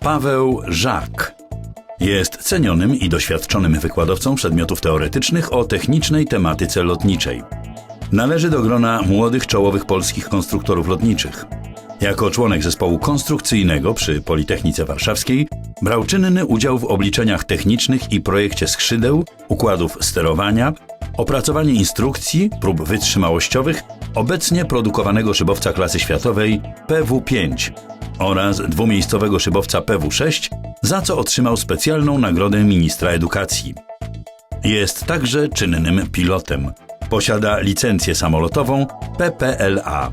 Paweł Żak jest cenionym i doświadczonym wykładowcą przedmiotów teoretycznych o technicznej tematyce lotniczej. Należy do grona młodych czołowych polskich konstruktorów lotniczych. Jako członek zespołu konstrukcyjnego przy Politechnice Warszawskiej brał czynny udział w obliczeniach technicznych i projekcie skrzydeł, układów sterowania, opracowanie instrukcji, prób wytrzymałościowych obecnie produkowanego szybowca klasy światowej PW5 oraz dwumiejscowego szybowca PW6, za co otrzymał specjalną nagrodę ministra edukacji. Jest także czynnym pilotem. Posiada licencję samolotową PPLA.